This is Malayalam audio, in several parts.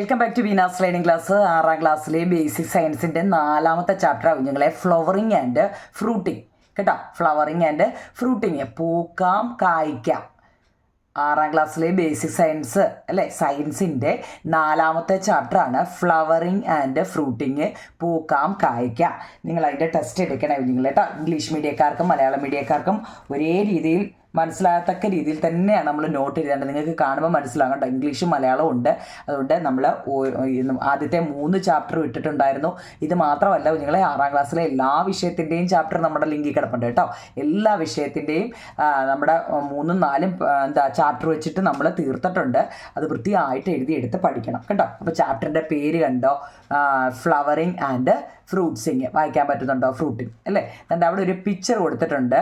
Welcome back to Veena's learning class ആറാം ക്ലാസ്സിലെ ബേസിക് സയൻസിന്റെ നാലാമത്തെ ചാപ്റ്റർ ആവും. ഞങ്ങളെ ഫ്ലവറിങ് ആൻഡ് ഫ്രൂട്ടിങ് കേട്ടോ? ഫ്ലവറിങ് ആൻഡ് ഫ്രൂട്ടിങ് പൂക്കാം കായ്ക്കാം. ആറാം ക്ലാസ്സിലെ ബേസിക് സയൻസ് അല്ലേ? സയൻസിന്റെ നാലാമത്തെ ചാപ്റ്ററാണ് ഫ്ലവറിങ് ആൻഡ് ഫ്രൂട്ടിങ് പൂക്കാം കായ്ക്കാം. നിങ്ങൾ അതിന്റെ ടെസ്റ്റ് എടുക്കണേ. നിങ്ങൾ കേട്ടോ? ഇംഗ്ലീഷ് മീഡിയക്കാർക്കും മലയാളം മീഡിയക്കാർക്കും ഒരേ രീതിയിൽ മനസ്സിലാകത്തക്ക രീതിയിൽ തന്നെയാണ് നമ്മൾ നോട്ട് എഴുതേണ്ടത് നിങ്ങൾക്ക് കാണുമ്പോൾ മനസ്സിലാകണ്ട ഇംഗ്ലീഷും മലയാളവും ഉണ്ട്. അതുകൊണ്ട് നമ്മൾ ആദ്യത്തെ മൂന്ന് ചാപ്റ്റർ ഇട്ടിട്ടുണ്ടായിരുന്നു ഇത് മാത്രമല്ല നിങ്ങളെ ആറാം ക്ലാസ്സിലെ എല്ലാ വിഷയത്തിന്റെയും ചാപ്റ്റർ നമ്മുടെ ലിങ്കിൽ കിടപ്പുണ്ട് കേട്ടോ. എല്ലാ വിഷയത്തിന്റെയും നമ്മുടെ മൂന്നും നാലും എന്താ ചാപ്റ്റർ വെച്ചിട്ട് നമ്മൾ തീർത്തിട്ടുണ്ട്. അത് വൃത്തിയായിട്ട് എഴുതിയെടുത്ത് പഠിക്കണം കേട്ടോ. അപ്പോൾ ചാപ്റ്ററിന്റെ പേര് കണ്ടോ? ഫ്ലവറിങ് ആൻഡ് ഫ്രൂട്ട്സിങ് വായിക്കാൻ പറ്റുന്നുണ്ടോ? ഫ്രൂട്ടിങ് അല്ലേ? എന്നിട്ട് അവിടെ ഒരു പിക്ചർ കൊടുത്തിട്ടുണ്ട്.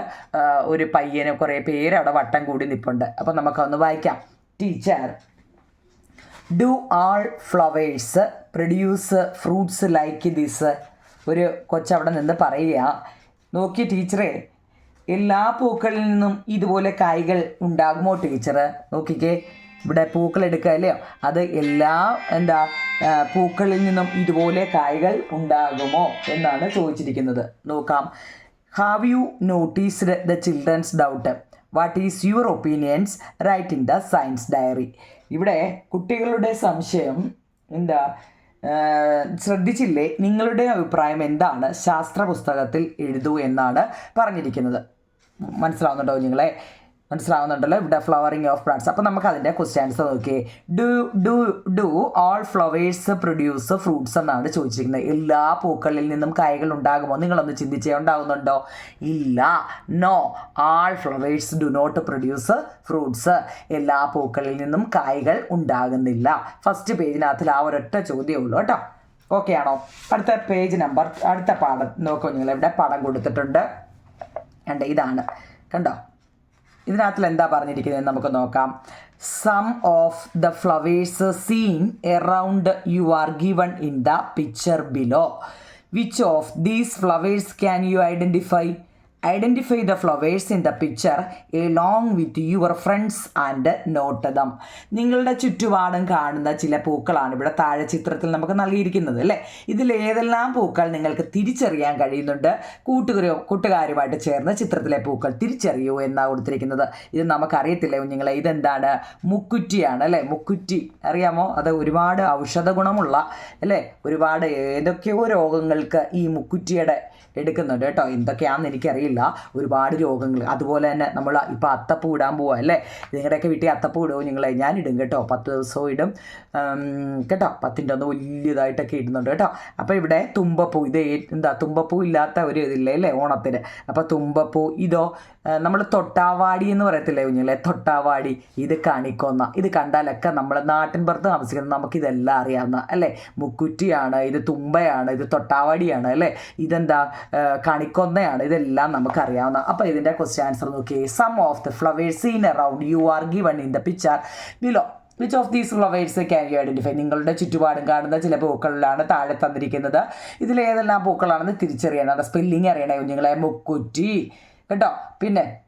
ഒരു പയ്യന് കുറേ പേര് അവിടെ വട്ടം കൂടി നിൽപ്പുണ്ട് അപ്പോൾ നമുക്കൊന്ന് വായിക്കാം. Teacher do all flowers produce fruits like this ഒരു കൊച്ചവിടെ നിന്ന് പറയുക നോക്കി ടീച്ചറെ എല്ലാ പൂക്കളിൽ നിന്നും ഇതുപോലെ കായ്കൾ ഉണ്ടാകുമോ ടീച്ചർ നോക്കിക്കേ. ഇവിടെ പൂക്കൾ എടുക്കുക അല്ലയോ അത് എല്ലാ എന്താ പൂക്കളിൽ നിന്നും ഇതുപോലെ കായ്കൾ ഉണ്ടാകുമോ എന്നാണ് ചോദിച്ചിരിക്കുന്നത്. നോക്കാം. Have you noticed the children's doubt what is your opinions write in the science diary ഇവിടെ കുട്ടികളുടെ സംശയം എന്താ ശ്രദ്ധിച്ചില്ലേ? നിങ്ങളുടെ അഭിപ്രായം എന്താണ്? ശാസ്ത്ര പുസ്തകത്തിൽ എഴുതൂ എന്നാണ് പറഞ്ഞിരിക്കുന്നത്. മനസ്സിലാവുന്നുണ്ടോ നിങ്ങളെ? മനസ്സിലാവുന്നുണ്ടല്ലോ? ഇവിടെ ഫ്ലവറിങ് ഓഫ് പ്ലാന്റ്സ് അപ്പോൾ നമുക്ക് അതിന്റെ ക്വസ്റ്റ്യൻസ് നോക്കിയേ. Do do do all flowers produce fruits എന്നാണ് ചോദിച്ചിരിക്കുന്നത്. എല്ലാ പൂക്കളിൽ നിന്നും കായകൾ ഉണ്ടാകുമോ? നിങ്ങളൊന്ന് ചിന്തിച്ചേ ഉണ്ടാകുന്നുണ്ടോ ഇല്ല. No all flowers do not produce fruits എല്ലാ പൂക്കളിൽ നിന്നും കായകൾ ഉണ്ടാകുന്നില്ല. ഫസ്റ്റ് പേജിനകത്തിൽ ആ ഒരൊറ്റ ചോദ്യമേ ഉള്ളൂ കേട്ടോ. ഓക്കെ ആണോ? അടുത്ത പേജ് നമ്പർ അടുത്ത പാഠം. നോക്കൂ നിങ്ങൾ ഇവിടെ പടം കൊടുത്തിട്ടുണ്ട്. കണ്ടോ ഇതാണ്. കണ്ടോ? ഇതിനകത്തിൽ എന്താ പറഞ്ഞിരിക്കുന്നത് നമുക്ക് നോക്കാം. Some of the flowers seen around you are given in the picture below which of these flowers can you identify identify the flowers in the picture along with your friends and note them നിങ്ങളുടെ ചുറ്റുപാടും കാണുന്ന ചില പൂക്കളാണ് ഇവിടെ താഴെ ചിത്രത്തിൽ നമുക്ക് നൽകിയിരിക്കുന്നത് അല്ലേ? ഇതിൽ ഏതെല്ലാം പൂക്കൾ നിങ്ങൾക്ക് തിരിച്ചറിയാൻ കഴിയുന്നുണ്ട്? കൂട്ടുകാരോ കൂട്ടുകാരുമായിട്ട് ചേർന്ന് ചിത്രത്തിലെ പൂക്കൾ തിരിച്ചറിയൂ എന്നാണ് കൊടുത്തിരിക്കുന്നത്. ഇത് നമുക്കറിയത്തില്ല? കുഞ്ഞുങ്ങളെ ഇതെന്താണ്? മുക്കുറ്റിയാണ് അല്ലേ? മുക്കുറ്റി. അറിയാമോ? അത് ഒരുപാട് ഔഷധ ഗുണമുള്ള അല്ലേ? ഒരുപാട് ഏതൊക്കെയോ രോഗങ്ങൾക്ക് ഈ മുക്കുറ്റിയുടെ എടുക്കുന്നുണ്ട് കേട്ടോ. എന്തൊക്കെയാണെന്ന് എനിക്കറിയില്ല. ഒരുപാട് രോഗങ്ങൾ. അതുപോലെ തന്നെ നമ്മൾ ഇപ്പോൾ അത്തപ്പൂ ഇടാൻ പോവുക അല്ലേ? നിങ്ങളുടെയൊക്കെ വീട്ടിൽ അത്തപ്പൂ ഇടുമോ നിങ്ങളെ ഞാൻ ഇടും കേട്ടോ. പത്ത് ദിവസവും ഇടും. കേട്ടോ. പത്തിന്റെ ഒന്ന് വലിയതായിട്ടൊക്കെ ഇടുന്നുണ്ട് കേട്ടോ. അപ്പോൾ ഇവിടെ തുമ്പപ്പൂ ഇത് എന്താ തുമ്പപ്പൂ ഇല്ലാത്ത ഒരു ഇതില്ലേ അല്ലേ? ഓണത്തിന്. അപ്പോൾ തുമ്പപ്പൂ ഇതോ നമ്മൾ തൊട്ടാവാടി എന്ന് പറയത്തില്ലേ കുഞ്ഞുങ്ങളെ തൊട്ടാവാടി. ഇത് കണിക്കൊന്ന. ഇത് കണ്ടാലൊക്കെ നമ്മൾ നാട്ടിൻ പുറത്ത് താമസിക്കുന്നത് നമുക്കിതെല്ലാം അറിയാവുന്ന അല്ലേ? മുക്കുറ്റിയാണ് ഇത് തുമ്പയാണ് ഇത് തൊട്ടാവാടിയാണ് അല്ലേ? ഇതെന്താ കണിക്കൊന്നയാണ് ഇതെല്ലാം നമുക്കറിയാവുന്ന അപ്പോൾ ഇതിന്റെ ക്വസ്റ്റ്യൻ ആൻസർ നോക്കിയേ. Some of the flowers seen around you are given in the picture below which of these flowers can you identify നിങ്ങളുടെ ചുറ്റുപാടും കാണുന്ന ചില പൂക്കളിലാണ് താഴെ തന്നിരിക്കുന്നത്. ഇതിൽ ഏതെല്ലാം പൂക്കളാണെന്ന് തിരിച്ചറിയണം. സ്പെല്ലിംഗ് അറിയണേ കുഞ്ഞുങ്ങളെ. മുക്കുറ്റി. കേട്ടോ? പിന്നെ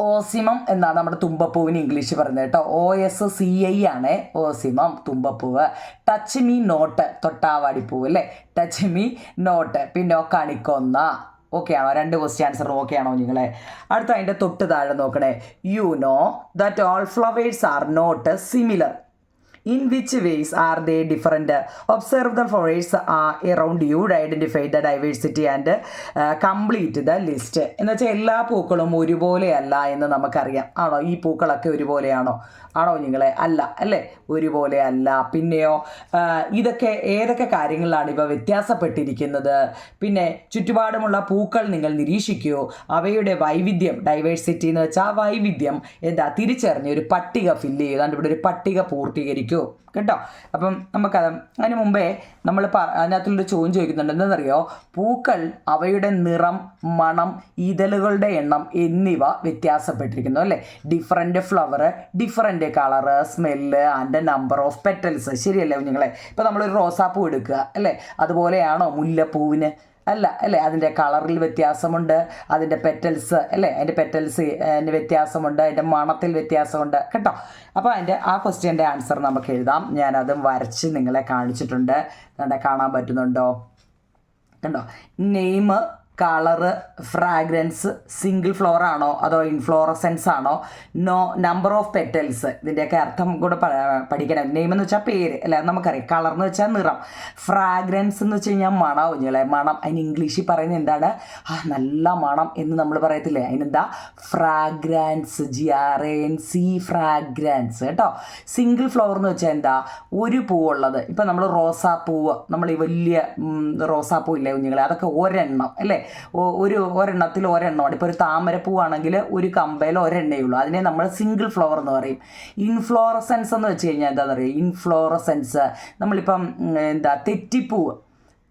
ഓസിമം എന്നാണ് നമ്മുടെ തുമ്പപ്പൂവിന് ഇംഗ്ലീഷ് പറയുന്നത് കേട്ടോ. ഒ എസ് സി ഐ ആണ് ഓസിമം തുമ്പപ്പൂവ്. ടച്ച് മീ നോട്ട് തൊട്ടാവാടിപ്പൂവ് അല്ലേ? ടച്ച് മീ നോട്ട് പിന്നെ കണിക്കൊന്ന. ഓക്കെ ആണോ? രണ്ട് ക്വസ്റ്റ്യൻ ആൻസർ ഓക്കെ ആണോ നിങ്ങളെ? അടുത്ത അതിന്റെ തൊട്ട് താഴെ നോക്കണേ. You know that all flowers are not similar in which ways are they different? Observe the flowers around you identify the diversity and complete the list. എന്ന് വെച്ചാൽ എല്ലാ പൂക്കളും ഒരുപോലെയല്ല എന്ന് നമുക്കറിയാം. ആണോ? ഈ പൂക്കളൊക്കെ ഒരുപോലെയാണോ? ആണോ നിങ്ങളെ? അല്ല അല്ലേ? ഒരുപോലെ അല്ല പിന്നെയോ ആ, ഇതൊക്കെ ഏതൊക്കെ കാര്യങ്ങളിലാണ് ഇവ വ്യത്യാസപ്പെട്ടിരിക്കുന്നത്? പിന്നെ ചുറ്റുപാടുമുള്ള പൂക്കൾ നിങ്ങൾ നിരീക്ഷിക്കുകയോ അവയുടെ വൈവിധ്യം ഡൈവേഴ്സിറ്റി എന്ന് വെച്ചാൽ വൈവിധ്യം എന്താ? തിരിച്ചറിഞ്ഞ് ഒരു പട്ടിക ഫില്ല് ചെയ്യുക ഇവിടെ ഒരു പട്ടിക പൂർത്തീകരിക്കൂ. കേട്ടോ? അപ്പം നമുക്കത് അതിന് മുമ്പേ നമ്മൾ അതിനകത്തുള്ളൊരു ചോദ്യം ചോദിക്കുന്നുണ്ട്. എന്താണെന്നറിയോ? പൂക്കൾ അവയുടെ നിറം മണം ഇതളുകളുടെ എണ്ണം എന്നിവ വ്യത്യാസപ്പെട്ടിരിക്കുന്നു അല്ലേ? Different flower different colour smell and number of petals ശരിയല്ലേ കുഞ്ഞുങ്ങളെ? ഇപ്പോൾ നമ്മളൊരു റോസാപ്പൂ എടുക്കുക അല്ലേ? അതുപോലെയാണോ മുല്ലപ്പൂവിന്? അല്ല അല്ലേ? അതിന്റെ കളറിൽ വ്യത്യാസമുണ്ട് അതിന്റെ പെറ്റൽസ് അല്ലേ? അതിന്റെ പെറ്റൽസ് അതിന്റെ വ്യത്യാസമുണ്ട് അതിന്റെ മണത്തിൽ വ്യത്യാസമുണ്ട് കേട്ടോ? അപ്പോൾ അതിന്റെ ആ ക്വസ്റ്റ്യന്റെ ആൻസർ നമുക്ക് എഴുതാം. ഞാനതും വരച്ച് നിങ്ങളെ കാണിച്ചിട്ടുണ്ട്. കണ്ട കാണാൻ പറ്റുന്നുണ്ടോ? കണ്ടോ? Name colour fragrance single flower ആണോ അതോ ഇൻഫ്ലോറസെൻസ് ആണോ? നോ നമ്പർ ഓഫ് പെറ്റൽസ് ഇതിന്റെയൊക്കെ അർത്ഥം കൂടെ പഠിക്കണം. നെയിം എന്ന് വെച്ചാൽ പേര്. അല്ല? നമുക്കറിയാം. കളർ എന്ന് വെച്ചാൽ നിറം. ഫ്രാഗ്രൻസ് എന്ന് വെച്ച് കഴിഞ്ഞാൽ മണം കുഞ്ഞുങ്ങളെ മണം. അതിന് ഇംഗ്ലീഷിൽ പറയുന്നത് എന്താണ്? ആ നല്ല മണം എന്ന് നമ്മൾ പറയത്തില്ലേ? അതിനെന്താ? Fragrance G R N C fragrance കേട്ടോ? സിംഗിൾ ഫ്ലോർ എന്ന് വെച്ചാൽ എന്താ? ഒരു പൂവുള്ളത്. ഇപ്പം നമ്മൾ റോസാപ്പൂവ് നമ്മൾ ഈ വലിയ റോസാപ്പൂ ഇല്ലേ കുഞ്ഞുങ്ങളെ? അതൊക്കെ ഒരെണ്ണം. അല്ലേ? ഒരു ഒരെണ്ണത്തിൽ ഒരെണ്ണമാണ്. ഇപ്പോൾ ഒരു താമരപ്പൂവാണെങ്കിൽ ഒരു കമ്പയിൽ ഒരെണ്ണേ ഉള്ളൂ അതിനെ നമ്മൾ സിംഗിൾ ഫ്ലവർ എന്ന് പറയും. ഇൻഫ്ലോറസെൻസ് എന്ന് വെച്ച് കഴിഞ്ഞാൽ എന്താണെന്ന് അറിയാം ഇൻഫ്ലോറസെൻസ് നമ്മളിപ്പം എന്താ തെറ്റിപ്പൂവ്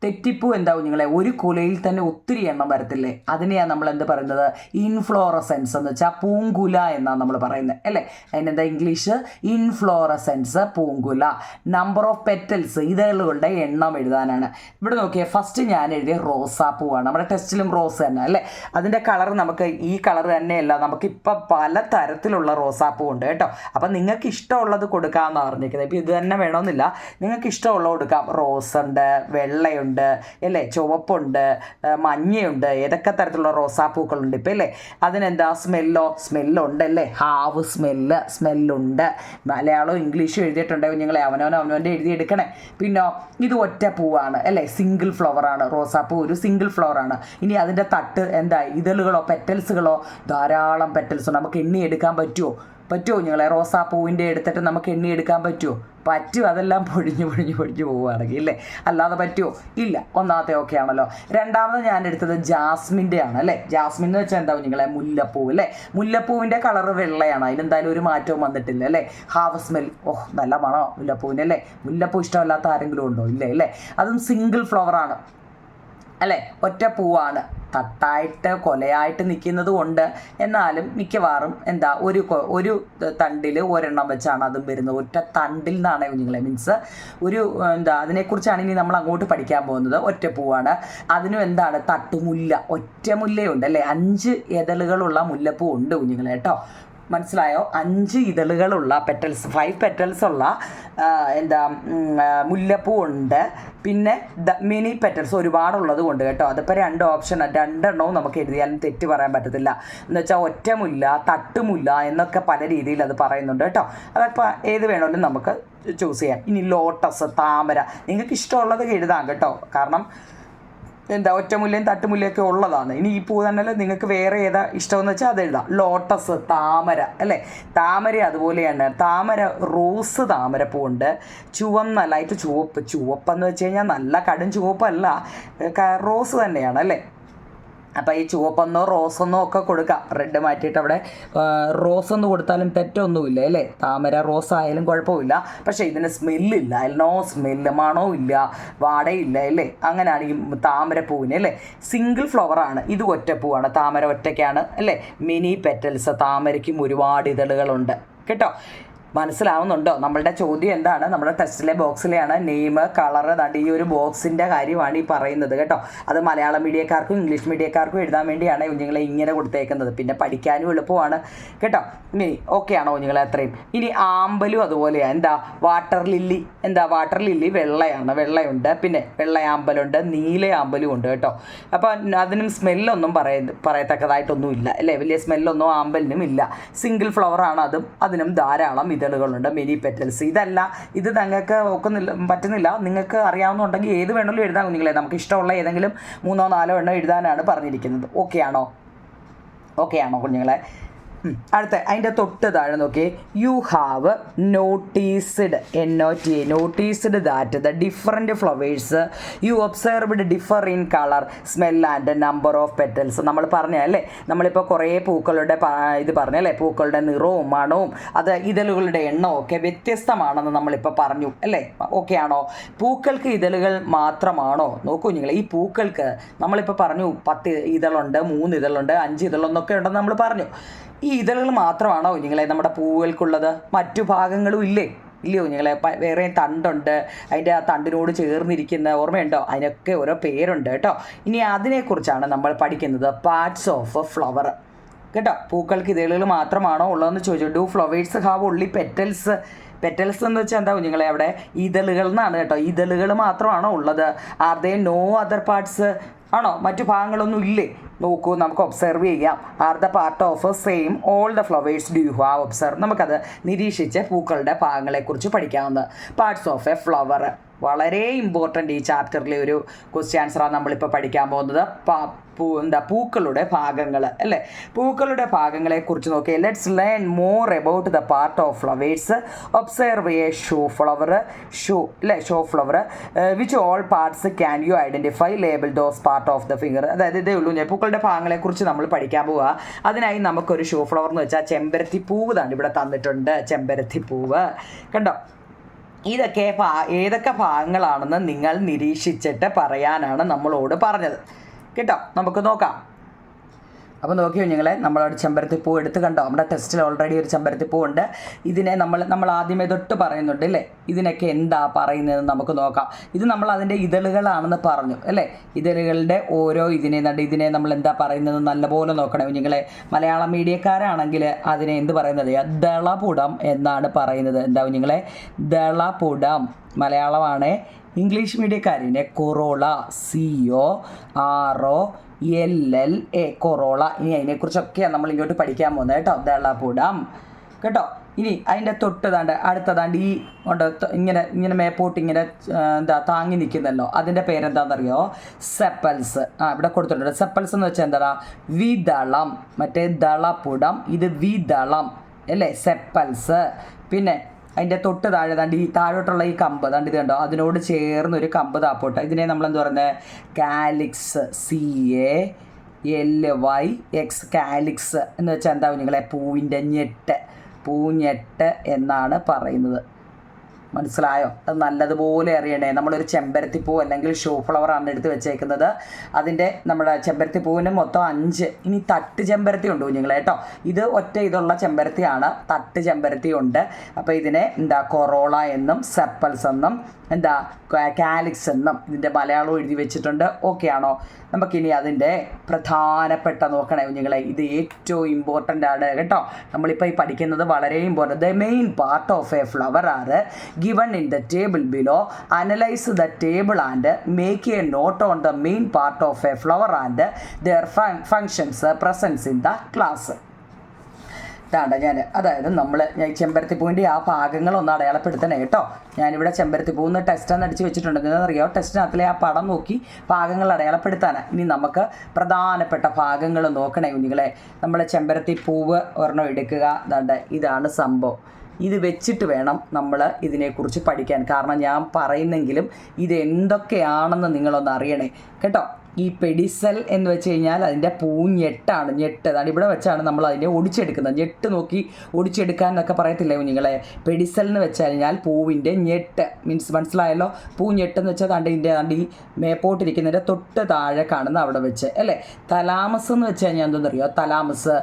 തെറ്റിപ്പൂ എന്താവും നിങ്ങളെ? ഒരു കുലയിൽ തന്നെ ഒത്തിരി എണ്ണം വരത്തില്ലേ? അതിനെയാണ് നമ്മൾ എന്ത് പറയുന്നത്? ഇൻഫ്ലോറസെൻസ് എന്ന് വെച്ചാൽ പൂങ്കുല എന്നാണ് നമ്മൾ പറയുന്നത് അല്ലേ? അതിനെന്താ ഇംഗ്ലീഷ്? ഇൻഫ്ലോറസെൻസ് പൂങ്കുല. നമ്പർ ഓഫ് പെറ്റൽസ് ഇതളുകളുടെ എണ്ണം എഴുതാനാണ്. ഇവിടെ നോക്കിയാൽ ഫസ്റ്റ് ഞാൻ എഴുതിയ റോസാപ്പൂവാണ് നമ്മുടെ ടെസ്റ്റിലും റോസ് തന്നെ അല്ലേ? അതിന്റെ കളർ നമുക്ക് ഈ കളർ തന്നെയല്ല നമുക്കിപ്പോൾ പല തരത്തിലുള്ള റോസാപ്പൂ ഉണ്ട് കേട്ടോ. അപ്പം നിങ്ങൾക്ക് ഇഷ്ടമുള്ളത് കൊടുക്കാമെന്നാണ് പറഞ്ഞിരിക്കുന്നത്. ഇപ്പൊ ഇത് തന്നെ വേണമെന്നില്ല. നിങ്ങൾക്ക് ഇഷ്ടമുള്ളത് കൊടുക്കാം. റോസ് ഉണ്ട് വെള്ളയുണ്ട് അല്ലേ? ചുവപ്പുണ്ട് മഞ്ഞയുണ്ട് ഏതൊക്കെ തരത്തിലുള്ള റോസാപ്പൂക്കളുണ്ട് ഇപ്പം അല്ലേ? അതിനെന്താ? സ്മെല്ലോ സ്മെല്ലുണ്ട് അല്ലേ? ഹാവ് സ്മെല്ല് സ്മെല്ലുണ്ട്. മലയാളവും ഇംഗ്ലീഷും എഴുതിയിട്ടുണ്ട്. നിങ്ങൾ അവനോ അവനോന്റെ എഴുതിയെടുക്കണേ പിന്നെ ഇത് ഒറ്റ പൂവാണ് അല്ലേ? സിംഗിൾ ഫ്ലവറാണ് റോസാപ്പൂ ഒരു സിംഗിൾ ഫ്ലവറാണ് ഇനി അതിന്റെ തട്ട് എന്താ ഇതളുകളോ പെറ്റൽസുകളോ ധാരാളം പെറ്റൽസ് നമുക്ക് എണ്ണി എടുക്കാൻ പറ്റുമോ പറ്റുമോ നിങ്ങളെ റോസാപ്പൂവിന്റെ എടുത്തിട്ട് നമുക്ക് എണ്ണി എടുക്കാൻ പറ്റുമോ പറ്റും അതെല്ലാം പൊഴിഞ്ഞ് പൊഴിഞ്ഞ് പൊഴിഞ്ഞ് പോവുകയാണെങ്കിൽ ഇല്ലേ? അല്ലാതെ പറ്റുമോ ഇല്ല ഒന്നാമത്തെ ഓക്കെ ആണല്ലോ. രണ്ടാമത് ഞാൻ എടുത്തത് ജാസ്മിന്റെ ആണ് അല്ലേ? ജാസ്മിൻ എന്ന് വെച്ചാൽ എന്താവും നിങ്ങളെ മുല്ലപ്പൂ അല്ലേ? മുല്ലപ്പൂവിന്റെ കളർ വെള്ളയാണ് അതിനെന്തായാലും ഒരു മാറ്റവും വന്നിട്ടില്ല അല്ലേ? ഹാവ് സ്മെൽ ഓഹ് നല്ല മണോ മുല്ലപ്പൂവിന്റെ അല്ലേ? മുല്ലപ്പൂ ഇഷ്ടമല്ലാത്ത ആരെങ്കിലും ഉണ്ടോ? ഇല്ലേ അല്ലേ അതും സിംഗിൾ ഫ്ലവറാണ് അല്ലേ? ഒറ്റ പൂവാണ്. തട്ടായിട്ട് കൊലയായിട്ട് നിൽക്കുന്നത് കൊണ്ട് എന്നാലും മിക്കവാറും എന്താ ഒരു ഒരു തണ്ടിൽ ഒരെണ്ണം വെച്ചാണ് അതും വരുന്നത്. ഒറ്റ തണ്ടിൽ നിന്നാണ് കുഞ്ഞുങ്ങളെ മീൻസ് ഒരു എന്താ അതിനെക്കുറിച്ചാണ് ഇനി നമ്മൾ അങ്ങോട്ട് പഠിക്കാൻ പോകുന്നത്. ഒറ്റ പൂവാണ്. അതിനും എന്താണ്? തട്ടുമുല്ല. ഒറ്റ മുല്ലയുണ്ട് അല്ലേ? അഞ്ച് എതളുകളുള്ള മുല്ലപ്പൂ ഉണ്ട് കുഞ്ഞുങ്ങളെ കേട്ടോ. മനസ്സിലായോ? അഞ്ച് ഇതളുകളുള്ള പെറ്റൽസ് ഫൈവ് പെറ്റൽസ് ഉള്ള എന്താ മുല്ലപ്പൂ ഉണ്ട് പിന്നെ ദ മിനി പെറ്റൽസ് ഒരുപാടുള്ളത് കൊണ്ട് കേട്ടോ. അതിപ്പോൾ രണ്ട് ഓപ്ഷൻ രണ്ടെണ്ണവും നമുക്ക് എഴുതിയാലും തെറ്റ് പറയാൻ പറ്റത്തില്ല. എന്ന് വെച്ചാൽ ഒറ്റമുല്ല തട്ടുമുല്ല എന്നൊക്കെ പല രീതിയിൽ അത് പറയുന്നുണ്ട് കേട്ടോ. അതപ്പോൾ ഏത് വേണമെങ്കിലും നമുക്ക് ചൂസ് ചെയ്യാം. ഇനി ലോട്ടസ് താമര. നിങ്ങൾക്ക് ഇഷ്ടമുള്ളത് എഴുതാം കേട്ടോ. കാരണം എന്താ ഒറ്റമുല്ലയും തട്ടുമുല്ലയൊക്കെ ഉള്ളതാണ്. ഇനി ഈ പൂ തന്നെ നിങ്ങൾക്ക് വേറെ ഏതാ ഇഷ്ടമെന്ന് വെച്ചാൽ അത് എഴുതാം. ലോട്ടസ് താമര അല്ലേ? താമര അതുപോലെയാണ്. താമര റോസ് താമര പൂവുണ്ട് ചുവന്ന ലൈറ്റ് ചുവപ്പ് ചുവപ്പെന്ന് വെച്ച് കഴിഞ്ഞാൽ നല്ല കടും ചുവപ്പല്ല. റോസ് തന്നെയാണ് അല്ലേ? അപ്പോൾ ഈ ചുവപ്പെന്നോ റോസെന്നോ ഒക്കെ കൊടുക്കാം. റെഡ് മാറ്റിയിട്ട് അവിടെ റോസ് എന്ന് കൊടുത്താലും തെറ്റൊന്നുമില്ല അല്ലേ? താമര റോസ് ആയാലും കുഴപ്പമില്ല. പക്ഷേ ഇതിന് സ്മെല്ലില്ല നോ സ്മെല്ല് മണവും ഇല്ല വാടയില്ല അല്ലേ? അങ്ങനെയാണ് ഈ താമര പൂവിന് അല്ലേ സിംഗിൾ ഫ്ലവറാണ് ഇത് ഒറ്റ പൂവാണ് താമര ഒറ്റയ്ക്കാണ് അല്ലേ? മിനി പെറ്റൽസ് താമരയ്ക്കും ഒരുപാട് ഇതളുകളുണ്ട്. കേട്ടോ? മനസ്സിലാവുന്നുണ്ടോ? നമ്മളുടെ ചോദ്യം എന്താണ്? നമ്മുടെ ടെസ്റ്റിലെ ബോക്സിലെയാണ് നെയിം കളർ ദാണ്ട് ഈ ഒരു ബോക്സിന്റെ കാര്യമാണ് ഈ പറയുന്നത് കേട്ടോ. അത് മലയാളം മീഡിയക്കാർക്കും ഇംഗ്ലീഷ് മീഡിയക്കാർക്കും എഴുതാൻ വേണ്ടിയാണ് കുഞ്ഞുങ്ങളെ ഇങ്ങനെ കൊടുത്തേക്കുന്നത്. പിന്നെ പഠിക്കാനും എളുപ്പമാണ് കേട്ടോ. ഇനി ഓക്കെ ആണോ കുഞ്ഞുങ്ങളെ അത്രയും? ഇനി ആമ്പലും അതുപോലെയാണ് എന്താ? Water lily. എന്താ? വാട്ടർ ലില്ലി വെള്ളയാണ്. വെള്ളയുണ്ട്. പിന്നെ വെള്ളയാമ്പലുണ്ട്. നീലയാമ്പലും ഉണ്ട് കേട്ടോ. അപ്പോൾ അതിനും സ്മെല്ലൊന്നും പറയ പറയത്തക്കതായിട്ടൊന്നും ഇല്ല അല്ലേ? വലിയ സ്മെല്ലൊന്നും ആമ്പലിനും ഇല്ല സിംഗിൾ ഫ്ലവറാണ് അതും. അതിനും ധാരാളം ഇതളുകളുണ്ട് മിനി പെറ്റൽസ്. ഇതല്ല ഇത് നിങ്ങൾക്ക് ഒക്കുന്നില്ല പറ്റുന്നില്ല. നിങ്ങൾക്ക് അറിയാവുന്നുണ്ടെങ്കിൽ ഏത് വേണമെങ്കിലും എഴുതാം കുഞ്ഞുങ്ങളെ. നമുക്ക് ഇഷ്ടമുള്ള ഏതെങ്കിലും മൂന്നോ നാലോ എണ്ണം എഴുതാനാണ് പറഞ്ഞിരിക്കുന്നത്. ഓക്കെ ആണോ? ഓക്കെ ആണോ കുഞ്ഞുങ്ങളെ. അടുത്ത അതിന്റെ തൊട്ട് താഴെ നോക്കി. You have noticed N O T A noticed that the different flowers you observed differ in colour smell and number of petals നമ്മൾ പറഞ്ഞല്ലേ നമ്മളിപ്പോൾ കുറേ പൂക്കളുടെ ഇത് പറഞ്ഞല്ലേ പൂക്കളുടെ നിറവും മണവും അത് ഇതളുകളുടെ എണ്ണവും ഒക്കെ വ്യത്യസ്തമാണെന്ന് നമ്മളിപ്പോൾ പറഞ്ഞു അല്ലേ? ഓക്കെ ആണോ? പൂക്കൾക്ക് ഇതളുകൾ മാത്രമാണോ? നോക്കൂ നിങ്ങൾ ഈ പൂക്കൾക്ക് നമ്മളിപ്പോൾ പറഞ്ഞു പത്ത് ഇതളുണ്ട് മൂന്ന് ഇതളുണ്ട് അഞ്ച് ഇതളെന്നൊക്കെ ഉണ്ടെന്ന് നമ്മൾ പറഞ്ഞു. ഈ ഇതളുകൾ മാത്രമാണോ കുഞ്ഞുങ്ങളെ നമ്മുടെ പൂവുകൾക്കുള്ളത്? മറ്റു ഭാഗങ്ങളും ഇല്ലേ? ഇല്ലയോ കുഞ്ഞുങ്ങളെ? വേറെ തണ്ടുണ്ട്. അതിന്റെ ആ തണ്ടിനോട് ചേർന്നിരിക്കുന്ന ഓർമ്മയുണ്ടോ? അതിനൊക്കെ ഓരോ പേരുണ്ട് കേട്ടോ. ഇനി അതിനെക്കുറിച്ചാണ് നമ്മൾ പഠിക്കുന്നത്. പാർട്സ് ഓഫ് എ ഫ്ലവർ കേട്ടോ? പൂക്കൾക്ക് ഇതളുകൾ മാത്രമാണോ ഉള്ളതെന്ന് ചോദിച്ചു. Do flowers have only petals petals എന്ന് വെച്ചാൽ എന്താ കുഞ്ഞുങ്ങളെ? അവിടെ ഇതളുകൾ എന്നാണ് കേട്ടോ. ഇതളുകൾ മാത്രമാണോ ഉള്ളത്? Are they no other parts ആണോ? മറ്റു ഭാഗങ്ങളൊന്നും ഇല്ലേ? നോക്കൂ നമുക്ക് ഒബ്സർവ് ചെയ്യാം. Are the part of same all the flowers do you have observe നമുക്കത് നിരീക്ഷിച്ച് പൂക്കളുടെ ഭാഗങ്ങളെക്കുറിച്ച് പഠിക്കാവുന്നത് പാർട്സ് ഓഫ് എ ഫ്ലവർ വളരെ ഇമ്പോർട്ടന്റ് ഈ ചാപ്റ്ററിലെ ഒരു ക്വസ്റ്റ്യൻ ആൻസറാണ് നമ്മളിപ്പോൾ പഠിക്കാൻ പോകുന്നത്. പ- എന്താ പൂക്കളുടെ ഭാഗങ്ങൾ അല്ലേ? പൂക്കളുടെ ഭാഗങ്ങളെ കുറിച്ച് നോക്കിയാൽ let's learn more about the part of flowers observe a shoe flower shoe അല്ലേ shoe flower which all parts can you identify label those part of the finger അതായത് ഇതേ ഉള്ളൂ ഞാൻ പൂക്കളുടെ ഭാഗങ്ങളെ കുറിച്ച് നമ്മൾ പഠിക്കാൻ പോവുക അതിനായി നമുക്കൊരു ഷോ ഫ്ലവർ എന്ന് വെച്ചാൽ ചെമ്പരത്തി പൂവ് തന്നെ ഇവിടെ തന്നിട്ടുണ്ട് ചെമ്പരത്തി പൂവ് കണ്ടോ? ഇതൊക്കെ ഏതൊക്കെ ഭാഗങ്ങളാണെന്ന് നിങ്ങൾ നിരീക്ഷിച്ചിട്ട് പറയാനാണ് നമ്മളോട് പറഞ്ഞത്. കേട്ടോ നമുക്ക് നോക്കാം. അപ്പോൾ നോക്കിയോ ഞങ്ങളെ നമ്മളൊരു ചെമ്പരത്തിപ്പൂ എടുത്ത് കണ്ടോ? നമ്മുടെ ടെസ്റ്റിൽ ഓൾറെഡി ഒരു ചെമ്പരത്തി പൂ ഉണ്ട്. ഇതിനെ നമ്മൾ നമ്മൾ ആദ്യമേ തൊട്ട് പറയുന്നുണ്ട് അല്ലേ? ഇതിനൊക്കെ എന്താ പറയുന്നതെന്ന് നമുക്ക് നോക്കാം. ഇത് നമ്മൾ അതിന്റെ ഇതളുകളാണെന്ന് പറഞ്ഞു അല്ലേ? ഇതളുകളുടെ ഓരോ ഇതിനെ നണ്ട് ഇതിനെ നമ്മൾ എന്താ പറയുന്നത് നല്ലപോലെ നോക്കണം നിങ്ങളെ മലയാളം മീഡിയക്കാരാണെങ്കിൽ അതിനെ എന്ത് പറയുന്നത്? ദളപുടം എന്നാണ് പറയുന്നത്. എന്താ നിങ്ങളെ ദളപുടം. മലയാളമാണ് English മീഡിയക്കാരിനെ corolla C O R O L L A corolla. ഇനി അതിനെക്കുറിച്ചൊക്കെയാണ് നമ്മൾ ഇങ്ങോട്ട് പഠിക്കാൻ പോകുന്നത് കേട്ടോ. ദളപുടം കേട്ടോ? ഇനി അതിന്റെ തൊട്ട് താണ്ട് അടുത്തതാണ്ട് ഈ ഉണ്ട് ഇങ്ങനെ ഇങ്ങനെ മേപ്പോട്ട് ഇങ്ങനെ എന്താ താങ്ങി നിൽക്കുന്നല്ലോ. അതിന്റെ പേരെന്താണെന്നറിയോ സെപ്പൽസ്. ആ ഇവിടെ കൊടുത്തിട്ടുണ്ട്. സെപ്പൽസ് എന്ന് വെച്ചാൽ എന്താ വിദളം മറ്റേ ദളപുടം. ഇത് വിദളം അല്ലേ? സെപ്പൽസ്. പിന്നെ അതിന്റെ തൊട്ട് താഴെ താണ്ട് ഈ താഴോട്ടുള്ള ഈ കമ്പ് താണ്ട് ഇത് കണ്ടോ? അതിനോട് ചേർന്ന് ഒരു കമ്പ് താപ്പോട്ട് ഇതിനെ നമ്മൾ എന്താ പറയുന്നത് calyx C A L Y X calyx എന്ന് വെച്ചാൽ എന്താ നിങ്ങളെ? പൂവിന്റെ ഞെട്ട്. പൂഞ്ഞെട്ട് എന്നാണ് പറയുന്നത്. മനസ്സിലായോ? അത് നല്ലതുപോലെ അറിയണേ. നമ്മളൊരു ചെമ്പരത്തിപ്പൂ അല്ലെങ്കിൽ ഷോ ഫ്ലവറാണ് എടുത്ത് വെച്ചേക്കുന്നത്. അതിന്റെ നമ്മുടെ ചെമ്പരത്തിപ്പൂവിന് മൊത്തം അഞ്ച്. ഇനി തട്ട് ചെമ്പരത്തി ഉണ്ട് കുഞ്ഞുങ്ങളെ കേട്ടോ. ഇത് ഒറ്റ ഇതുള്ള ചെമ്പരത്തിയാണ്. തട്ട് ചെമ്പരത്തി ഉണ്ട്. അപ്പോൾ ഇതിനെ എന്താ കൊറോള എന്നും സെപ്പൽസ് എന്നും എന്താ കാലിക്സ് എന്നും ഇതിന്റെ മലയാളം എഴുതി വെച്ചിട്ടുണ്ട്. ഓക്കെ ആണോ? നമുക്കിനി അതിന്റെ പ്രധാനപ്പെട്ട നോക്കണേ കുഞ്ഞുങ്ങളെ. ഇത് ഏറ്റവും ഇമ്പോർട്ടന്റ് ആണ് കേട്ടോ. നമ്മളിപ്പോൾ ഈ പഠിക്കുന്നത് വളരെ important the main part of a flower given in the table below analyse the table and make a note on the main part of a flower and their functions presence in the class ഇതാണ്ട ഞാൻ അതായത് നമ്മൾ ഞാൻ ചെമ്പരത്തിപ്പൂവിന്റെ ആ ഭാഗങ്ങളൊന്ന് അടയാളപ്പെടുത്തണേ കേട്ടോ. ഞാനിവിടെ ചെമ്പരത്തിപ്പൂന്ന് ടെസ്റ്റ് എന്ന് അടിച്ച് വെച്ചിട്ടുണ്ട് അറിയോ? ടെസ്റ്റിനകത്തിലെ ആ പടം നോക്കി ഭാഗങ്ങൾ അടയാളപ്പെടുത്താനാണ്. ഇനി നമുക്ക് പ്രധാനപ്പെട്ട ഭാഗങ്ങൾ നോക്കണേ കുഞ്ഞുങ്ങളെ. നമ്മൾ ചെമ്പരത്തിപ്പൂവ് ഒരെണ്ണം എടുക്കുക. ഇതാണ്ട്. ഇതാണ് സംഭവം. ഇത് വെച്ചിട്ട് വേണം നമ്മൾ ഇതിനെക്കുറിച്ച് പഠിക്കാൻ. കാരണം ഞാൻ പറയുന്നെങ്കിലും ഇത് എന്തൊക്കെയാണെന്ന് നിങ്ങളൊന്ന് അറിയണേ. കേട്ടോ? ഈ പെഡിസൽ എന്ന് വെച്ച് കഴിഞ്ഞാൽ അതിന്റെ പൂ ഞെട്ടാണ് ഞെട്ട് അതാണ് ഇവിടെ വെച്ചാണ് നമ്മൾ അതിനെ ഒടിച്ചെടുക്കുന്നത്. ഞെട്ട് നോക്കി ഒടിച്ചെടുക്കാൻ എന്നൊക്കെ പറയത്തില്ലേ കുഞ്ഞുങ്ങളെ? പെഡിസൽ എന്ന് വെച്ച് കഴിഞ്ഞാൽ പൂവിന്റെ ഞെട്ട്. മീൻസ് മനസ്സിലായല്ലോ? പൂ ഞെട്ട് എന്ന് വെച്ചാൽ തണ്ട് ഇതിന്റെ തണ്ട് ഈ മേപ്പോട്ടിരിക്കുന്നതിന്റെ തൊട്ട് താഴെ കാണുന്ന അവിടെ വെച്ച് അല്ലേ? തലാമസ് എന്ന് വെച്ച് കഴിഞ്ഞാൽ എന്തെന്നറിയോ? തലാമസ്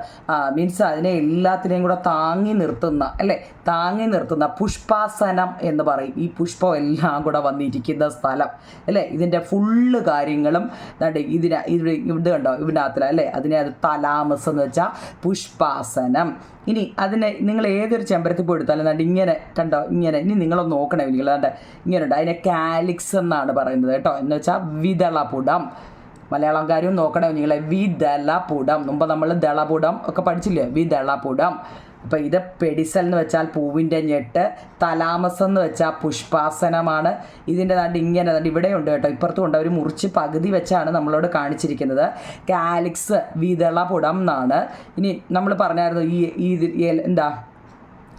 മീൻസ് അതിനെ എല്ലാത്തിനെയും കൂടെ താങ്ങി നിർത്തുന്ന അല്ലേ? താങ്ങി നിർത്തുന്ന പുഷ്പാസനം എന്ന് പറയും. ഈ പുഷ്പം എല്ലാം കൂടെ വന്നിരിക്കുന്ന സ്ഥലം അല്ലേ? ഇതിന്റെ ഫുള്ള് കാര്യങ്ങളും ഇതിന ഇവിടെ ഇത് കണ്ടോ? അത്ര അല്ലേ? അതിനെ അത് തലാമസ് എന്ന് വെച്ചാൽ പുഷ്പാസനം. ഇനി അതിനെ നിങ്ങൾ ഏതൊരു ചെമ്പരത്തി പോയി എടുത്താലും ദാണ്ട് ഇങ്ങനെ കണ്ടോ ഇങ്ങനെ. ഇനി നിങ്ങളൊന്ന് നോക്കണേ നിങ്ങൾ കണ്ട ഇങ്ങനെ ഉണ്ട്. അതിനെ കാലിക്സ് എന്നാണ് പറയുന്നത് കേട്ടോ. എന്ന് വെച്ചാൽ വിതളപുടം മലയാളം കാര്യം നോക്കണേ നിങ്ങളെ വിതളപുടം മുമ്പ് നമ്മൾ ദളപുടം ഒക്കെ പഠിച്ചില്ലേ? വിദളപുടം. അപ്പോൾ ഇത് പെഡിസൽ എന്ന് വെച്ചാൽ പൂവിന്റെ ഞെട്ട് തലാമസ് എന്ന് വെച്ചാൽ പുഷ്പാസനമാണ്. ഇതിന്റെ ദാണ്ട് ഇങ്ങനെ ദാണ്ട് ഇവിടെ ഉണ്ട് കേട്ടോ. ഇപ്പുറത്തും ഉണ്ട്. അവർ മുറിച്ച് പകുതി വെച്ചാണ് നമ്മളോട് കാണിച്ചിരിക്കുന്നത്. കാലിക്സ് വിതളപുടം എന്നാണ്. ഇനി നമ്മൾ പറഞ്ഞായിരുന്നു ഈ ഈ എന്താ?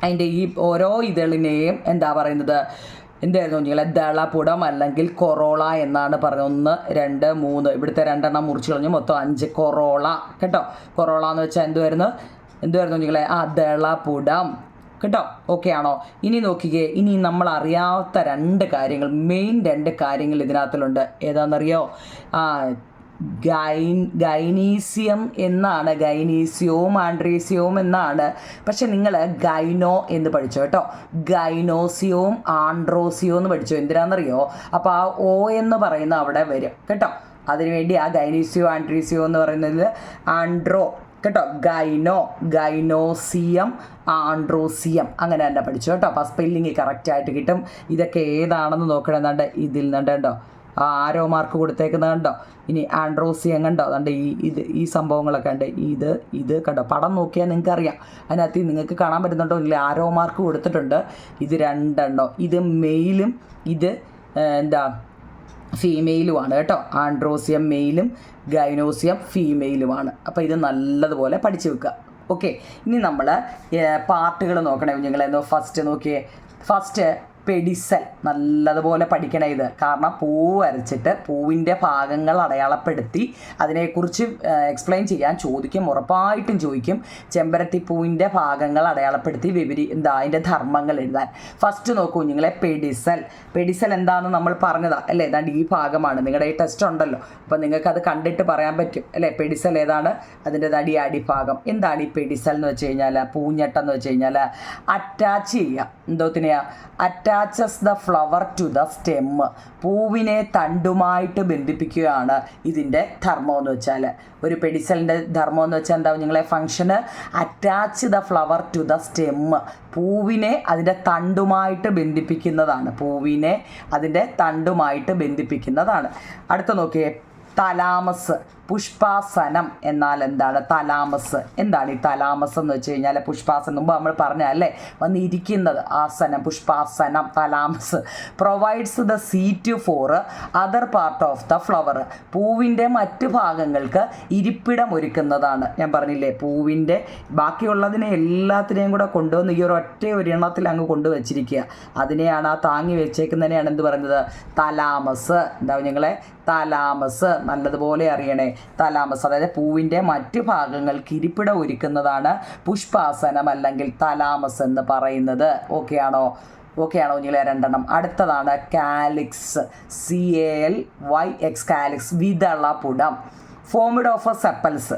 അതിന്റെ ഈ ഓരോ ഇതളിനെയും എന്താ പറയുന്നത്? എന്തായിരുന്നു കുഞ്ഞുങ്ങളെ? ദളപുടം അല്ലെങ്കിൽ കൊറോള എന്നാണ് പറഞ്ഞത്. ഒന്ന് രണ്ട് മൂന്ന്. ഇവിടുത്തെ രണ്ടെണ്ണം മുറിച്ച് കളഞ്ഞു. മൊത്തം അഞ്ച് കൊറോള. കേട്ടോ? കൊറോള എന്ന് വെച്ചാൽ എന്തുവായിരുന്നു എന്തുവായിരുന്നു കുഞ്ഞുങ്ങളെ? ആ ദളപുടം. കേട്ടോ? ഓക്കെ ആണോ? ഇനി നോക്കിക്കേ ഇനി നമ്മൾ അറിയാത്ത രണ്ട് കാര്യങ്ങൾ മെയിൻ രണ്ട് കാര്യങ്ങൾ ഇതിനകത്തിലുണ്ട്. ഏതാണെന്നറിയോ? ആ ഗൈൻ ഗൈനീസിയം എന്നാണ് ഗൈനീസിയവും ആൻഡ്രീസിയവും എന്നാണ്. പക്ഷെ നിങ്ങൾ ഗൈനോ എന്ന് പഠിച്ചു കേട്ടോ? ഗൈനോസിയവും ആൻഡ്രോസിയോ എന്ന് പഠിച്ചു? എന്തിനാണെന്നറിയോ? അപ്പോൾ ആ ഓ എന്ന് പറയുന്ന അവിടെ വരും. കേട്ടോ? അതിനുവേണ്ടി ആ ഗൈനീസിയോ ആൻഡ്രീസിയോ എന്ന് പറയുന്നത് ആൻഡ്രോ. കേട്ടോ. ഗൈനോ ഗൈനോസിയം ആൻഡ്രോസിയം. അങ്ങനെ തന്നെ പഠിച്ചു കേട്ടോ. അപ്പോൾ സ്പെല്ലിങ് കറക്റ്റായിട്ട് കിട്ടും. ഇതൊക്കെ ഏതാണെന്ന് നോക്കണം. എന്നാണ്ട് ഇതിൽ നിന്നുണ്ട് കേട്ടോ ആരോ മാർക്ക് കൊടുത്തേക്കുന്നത് കണ്ടോ? ഇനി ആൻഡ്രോസിയം കണ്ടോ? അതുകൊണ്ട് ഈ ഇത് ഈ സംഭവങ്ങളൊക്കെ ഉണ്ട്. ഇത് ഇത് കണ്ടോ? പടം നോക്കിയാൽ നിങ്ങൾക്ക് അറിയാം അതിനകത്ത് നിങ്ങൾക്ക് കാണാൻ പറ്റുന്നുണ്ടോ? ഇല്ല ആരോ മാർക്ക് കൊടുത്തിട്ടുണ്ട്. ഇത് രണ്ടെണ്ണോ. ഇത് മെയിലും ഇത് എന്താ ഫീമെയിലുമാണ് കേട്ടോ. ആൻഡ്രോസിയം മെയിലും ഗൈനോസിയം ഫീമെയിലുമാണ്. അപ്പോൾ ഇത് നല്ലതുപോലെ പഠിച്ചു വെക്കുക. ഓക്കെ ഇനി നമ്മൾ പാർട്ടുകൾ നോക്കണേ. കുഞ്ഞുങ്ങളെ ഫസ്റ്റ് നോക്കിയേ. ഫസ്റ്റ് പെഡിസൽ നല്ലതുപോലെ പഠിക്കണം ഇത്. കാരണം പൂവ് വരച്ചിട്ട് പൂവിന്റെ ഭാഗങ്ങൾ അടയാളപ്പെടുത്തി അതിനെക്കുറിച്ച് എക്സ്പ്ലെയിൻ ചെയ്യാൻ ചോദിക്കും ഉറപ്പായിട്ടും ചോദിക്കും. ചെമ്പരത്തി പൂവിന്റെ ഭാഗങ്ങൾ അടയാളപ്പെടുത്തി വിപരി എന്താ അതിന്റെ ധർമ്മങ്ങൾ എഴുതാൻ. ഫസ്റ്റ് നോക്കൂ കുഞ്ഞുങ്ങളെ പെഡിസൽ പെഡിസൽ എന്താണെന്ന് നമ്മൾ പറഞ്ഞതാണ് അല്ലേ? ഏതാണ്ട് ഈ ഭാഗമാണ്. നിങ്ങളുടെ ഈ ടെസ്റ്റ് ഉണ്ടല്ലോ. അപ്പോൾ നിങ്ങൾക്ക് അത് കണ്ടിട്ട് പറയാൻ പറ്റും അല്ലേ? പെഡിസൽ ഏതാണ്? അതിന്റെ തടി അടിഭാഗം. എന്താണ് ഈ പെഡിസൽ എന്ന് വെച്ച് കഴിഞ്ഞാൽ പൂഞ്ഞെട്ടെന്ന് വെച്ച് കഴിഞ്ഞാൽ അറ്റാച്ച് ചെയ്യുക. എന്തോത്തിനെയാ attaches the flower to the stem പൂവിനെ തണ്ടുമായിട്ട് ബന്ധിപ്പിക്കുകയാണ് ഇതിന്റെ ധർമ്മം എന്ന് വെച്ചാൽ ഒരു പെഡിസലിന്റെ ധർമ്മം എന്ന് വെച്ചാൽ എന്താ നിങ്ങളെ ഫംഗ്ഷന് attach the flower to the stem പൂവിനെ അതിന്റെ തണ്ടുമായിട്ട് ബന്ധിപ്പിക്കുന്നതാണ്. പൂവിനെ അതിന്റെ തണ്ടുമായിട്ട് ബന്ധിപ്പിക്കുന്നതാണ്. അടുത്ത നോക്കിയേ. തലാമസ് പുഷ്പാസനം എന്നാൽ എന്താണ്? തലാമസ്. എന്താണ് ഈ തലാമസ് എന്ന് വെച്ച് കഴിഞ്ഞാൽ പുഷ്പാസനം മുമ്പ് നമ്മൾ പറഞ്ഞല്ലേ വന്നിരിക്കുന്നത് ആസനം പുഷ്പാസനം thalamus. Provides the seat for other part of the flower പൂവിന്റെ മറ്റ് ഭാഗങ്ങൾക്ക് ഇരിപ്പിടം ഒരുക്കുന്നതാണ്. ഞാൻ പറഞ്ഞില്ലേ പൂവിന്റെ ബാക്കിയുള്ളതിനെ എല്ലാത്തിനെയും കൂടെ കൊണ്ടുവന്ന് ഈ ഒരു ഒറ്റ ഒരെണ്ണത്തിൽ അങ്ങ് കൊണ്ടുവച്ചിരിക്കുക. അതിനെയാണ് ആ താങ്ങി വെച്ചേക്കുന്നതിനെയാണ് എന്ത് പറയുന്നത്? തലാമസ്. എന്താ ഞങ്ങളെ തലാമസ്. നല്ലതുപോലെ അറിയണേ. തലാമസ് അതായത് പൂവിന്റെ മറ്റ് ഭാഗങ്ങൾക്ക് ഇരിപ്പിടം ഒരുക്കുന്നതാണ് പുഷ്പാസനം അല്ലെങ്കിൽ തലാമസ് എന്ന് പറയുന്നത്. ഓക്കെ ആണോ? ഓക്കെ ആണോ നിങ്ങളെ രണ്ടെണ്ണം. അടുത്തതാണ് calyx C A L Y X calyx വിതളപുടം formed of a sepals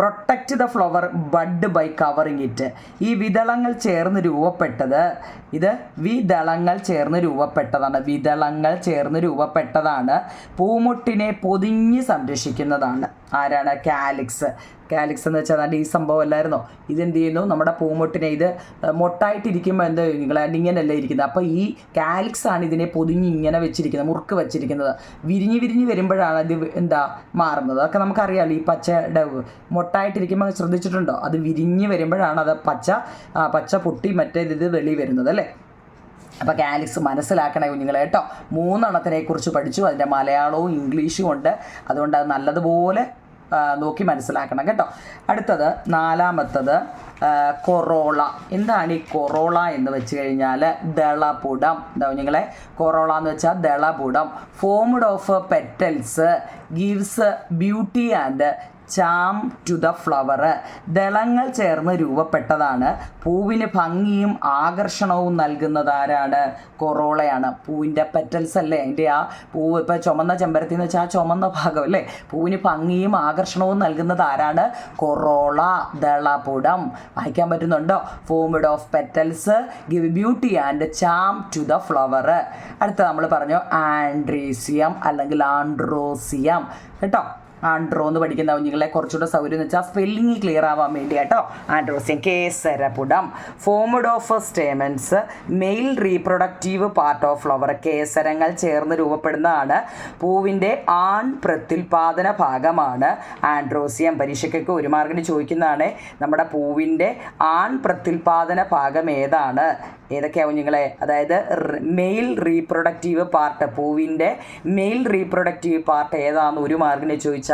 protect the flower bud by covering it ഈ വിതളങ്ങൾ ചേർന്ന് രൂപപ്പെട്ടത് ഇത് വിതളങ്ങൾ ചേർന്ന് രൂപപ്പെട്ടതാണ് വിതളങ്ങൾ ചേർന്ന് രൂപപ്പെട്ടതാണ് പൂമുട്ടിനെ പൊതിഞ്ഞ് സംരക്ഷിക്കുന്നതാണ്. ആരാണ്? കാലിക്സ്. കാലിക്സ് എന്ന് വെച്ചാൽ അതാണ്ട് ഈ സംഭവം അല്ലായിരുന്നോ? ഇതെന്ത് ചെയ്യുന്നു? നമ്മുടെ പൂമുട്ടിനെ ഇത് മൊട്ടായിട്ടിരിക്കുമ്പോൾ എന്താ നിങ്ങൾ ഇങ്ങനെയല്ല ഇരിക്കുന്നത് അപ്പോൾ ഈ കാലിക്സ് ആണ് ഇതിനെ പൊതിഞ്ഞ് ഇങ്ങനെ വെച്ചിരിക്കുന്നത് മുറുക്ക് വെച്ചിരിക്കുന്നത്. വിരിഞ്ഞ് വിരിഞ്ഞ് വരുമ്പോഴാണ് ഇത് എന്താ മാറുന്നത്? അതൊക്കെ നമുക്കറിയാമല്ലോ ഈ പച്ച പച്ചയുടെ മൊട്ടായിട്ടിരിക്കുമ്പോൾ ശ്രദ്ധിച്ചിട്ടുണ്ടോ? അത് വിരിഞ്ഞ് വരുമ്പോഴാണ് അത് പച്ച പച്ച പൊട്ടി മറ്റേത് ഇത് വെളി വരുന്നത് അല്ലേ? അപ്പോൾ കാലിക്സ് മനസ്സിലാക്കണേ കുഞ്ഞുങ്ങളെ കേട്ടോ. മൂന്നെണ്ണത്തിനെ കുറിച്ച് പഠിച്ചു. അതിന്റെ മലയാളവും ഇംഗ്ലീഷും ഉണ്ട്. അതുകൊണ്ട് അത് നല്ലതുപോലെ നോക്കി മനസ്സിലാക്കണം കേട്ടോ. അടുത്തത് നാലാമത്തത് കൊറോള. എന്താണ് ഈ കൊറോള എന്ന് വെച്ച് കഴിഞ്ഞാൽ ദളപുടം. എന്താ കുഞ്ഞുങ്ങളെ കൊറോള എന്ന് വെച്ചാൽ ദളപുടം. Formed of petals gives beauty and charm to the flower. ദളങ്ങൾ ചേർന്ന് രൂപപ്പെട്ടതാണ്. പൂവിന് ഭംഗിയും ആകർഷണവും നൽകുന്നത് ആരാണ്? കൊറോളയാണ്. പൂവിന്റെ പെറ്റൽസ് അല്ലേ? അതിന്റെ ആ പൂവ് ഇപ്പോൾ ചുമന്ന ചെമ്പരത്തി എന്ന് വെച്ചാൽ ആ ചുമന്ന ഭാഗം അല്ലേ? പൂവിന് ഭംഗിയും ആകർഷണവും നൽകുന്നത് ആരാണ്? കൊറോള ദളപുടം. വായിക്കാൻ പറ്റുന്നുണ്ടോ? Formed of petals give beauty and charm to the flower അടുത്ത നമ്മൾ പറഞ്ഞു ആൻഡ്രീസിയം അല്ലെങ്കിൽ ആൻഡ്രോസിയം. കേട്ടോ? ആൻഡ്രോ എന്ന് പഠിക്കുന്ന കുഞ്ഞുങ്ങളെ കുറച്ചുകൂടെ സൗകര്യം എന്ന് വെച്ചാൽ സ്പെല്ലിംഗ് ക്ലിയർ ആവാൻ വേണ്ടി കേട്ടോ androecium കേസരപുടം. Of stamens male reproductive part of flower കേസരങ്ങൾ ചേർന്ന് രൂപപ്പെടുന്നതാണ്. പൂവിന്റെ ആൺ പ്രത്യുൽപാദന ഭാഗമാണ്. ആൻഡ്രോസിയം പരീക്ഷയ്ക്കൊക്കെ ഒരു മാർക്കിന് ചോദിക്കുന്നതാണ്. നമ്മുടെ പൂവിന്റെ ആൺ പ്രത്യുൽപാദന ഭാഗം ഏതാണ്? ഏതൊക്കെയാണ് കുഞ്ഞുങ്ങളെ? അതായത് മെയിൽ റീപ്രൊഡക്റ്റീവ് പാർട്ട് പൂവിന്റെ മെയിൽ റീപ്രൊഡക്റ്റീവ് പാർട്ട് ഏതാണെന്ന് ഒരു മാർക്കിന് ചോദിച്ചാൽ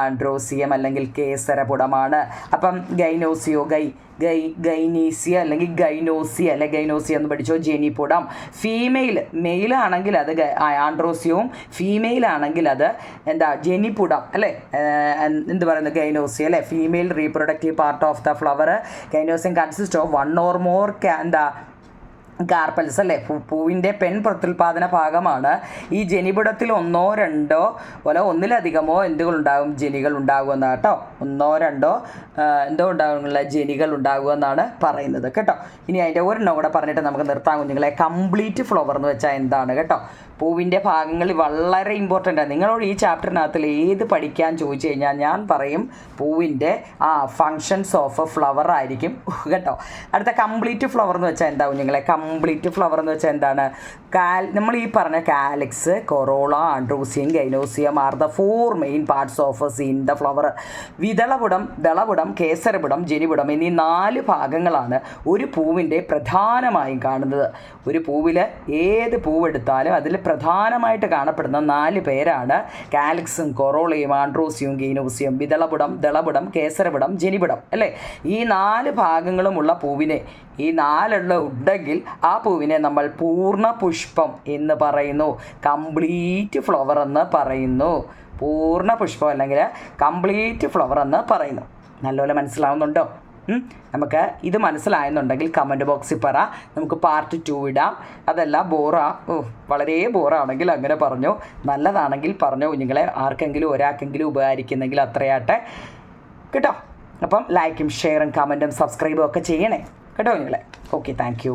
ആൻഡ്രോസിയം അല്ലെങ്കിൽ കേസരപുടമാണ്. അപ്പം ഗൈനോസിയോ ഗൈ ഗൈ ഗൈനീസിയ അല്ലെങ്കിൽ ഗൈനോസിയ അല്ലെ ഗൈനോസിയ എന്ന് പഠിച്ചോ? ജെനിപുടം. ഫീമെയിൽ മെയിൽ ആണെങ്കിൽ അത് ആൻഡ്രോസിയവും ഫീമെയിൽ ആണെങ്കിൽ അത് എന്താ ജെനിപുടം അല്ലേ? എന്ത് പറയുന്നത് ഗൈനോസിയ അല്ലേ? Female reproductive part of the flower gynoecium consist of one or more എന്താ കാർപ്പൽസ് അല്ലേ? പൂവിന്റെ പെൺ പ്രത്യുൽപാദന ഭാഗമാണ്. ഈ ജനിപുടത്തിൽ ഒന്നോ രണ്ടോ പോലെ ഒന്നിലധികമോ എന്തുകളുണ്ടാകും? ജനികൾ ഉണ്ടാകുമെന്നാണ് കേട്ടോ. ഒന്നോ രണ്ടോ എന്തോ ഉണ്ടാകുന്നുള്ള ജനികൾ ഉണ്ടാകുമെന്നാണ് പറയുന്നത് കേട്ടോ. ഇനി അതിന്റെ ഒരെണ്ണം കൂടെ പറഞ്ഞിട്ട് നമുക്ക് നിർത്താം കുഞ്ഞുങ്ങളെ. കംപ്ലീറ്റ് ഫ്ലവർ എന്ന് വെച്ചാൽ എന്താണ് കേട്ടോ? പൂവിന്റെ ഭാഗങ്ങൾ വളരെ ഇമ്പോർട്ടന്റ് ആണ്. നിങ്ങളോട് ഈ ചാപ്റ്ററിനകത്തിൽ ഏത് പഠിക്കാൻ ചോദിച്ചു കഴിഞ്ഞാൽ ഞാൻ പറയും പൂവിന്റെ ആ ഫങ്ഷൻസ് ഓഫ് ഫ്ലവർ ആയിരിക്കും കേട്ടോ. അടുത്ത കംപ്ലീറ്റ് ഫ്ലവർ എന്ന് വെച്ചാൽ എന്താ കുഞ്ഞുങ്ങളെ? കംപ്ലീറ്റ് ഫ്ലവർ എന്ന് വെച്ചാൽ എന്താണ്? കാൽ നമ്മൾ ഈ പറഞ്ഞ calyx corolla androecium gynoecium are the four main parts of seen the flower വിതളപുടം ദളപുടം കേസരപുടം ജനിപുടം എന്നീ നാല് ഭാഗങ്ങളാണ് ഒരു പൂവിന്റെ പ്രധാനമായും കാണുന്നത്. ഒരു പൂവിൽ ഏത് പൂവെടുത്താലും അതിൽ പ്രധാനമായിട്ട് കാണപ്പെടുന്ന നാല് പേരാണ് കാലക്സും കൊറോളയും ആൻഡ്രോസിയും ഗൈനോസിയം വിതളപുടം ദളപുടം കേസരപുടം ജനിപുടം അല്ലേ? ഈ നാല് ഭാഗങ്ങളുമുള്ള പൂവിനെ ഈ നാലുള്ള ഉണ്ടെങ്കിൽ ആ പൂവിനെ നമ്മൾ പൂർണ പുഷ്പം എന്ന് പറയുന്നു. കംപ്ലീറ്റ് ഫ്ലവർ എന്ന് പറയുന്നു. പൂർണ പുഷ്പം അല്ലെങ്കിൽ കംപ്ലീറ്റ് ഫ്ലവർ എന്ന് പറയുന്നു. നല്ലപോലെ മനസ്സിലാവുന്നുണ്ടോ? നമുക്ക് ഇത് മനസ്സിലായെന്നുണ്ടെങ്കിൽ കമന്റ് ബോക്സിൽ പറ. നമുക്ക് പാർട്ട് ടു ഇടാം. അതല്ല ബോറാ ഓ വളരെ ബോറാണെങ്കിൽ അങ്ങനെ പറഞ്ഞു. നല്ലതാണെങ്കിൽ പറഞ്ഞു. കുഞ്ഞുങ്ങളെ ആർക്കെങ്കിലും ഒരാൾക്കെങ്കിലും ഉപകരിക്കുന്നെങ്കിൽ അത്രയാട്ടെ. കേട്ടോ? അപ്പം ലൈക്കും ഷെയറും കമന്റും സബ്സ്ക്രൈബും ഒക്കെ ചെയ്യണേ. കേട്ടോ കുഞ്ഞുങ്ങളെ ഓക്കെ താങ്ക്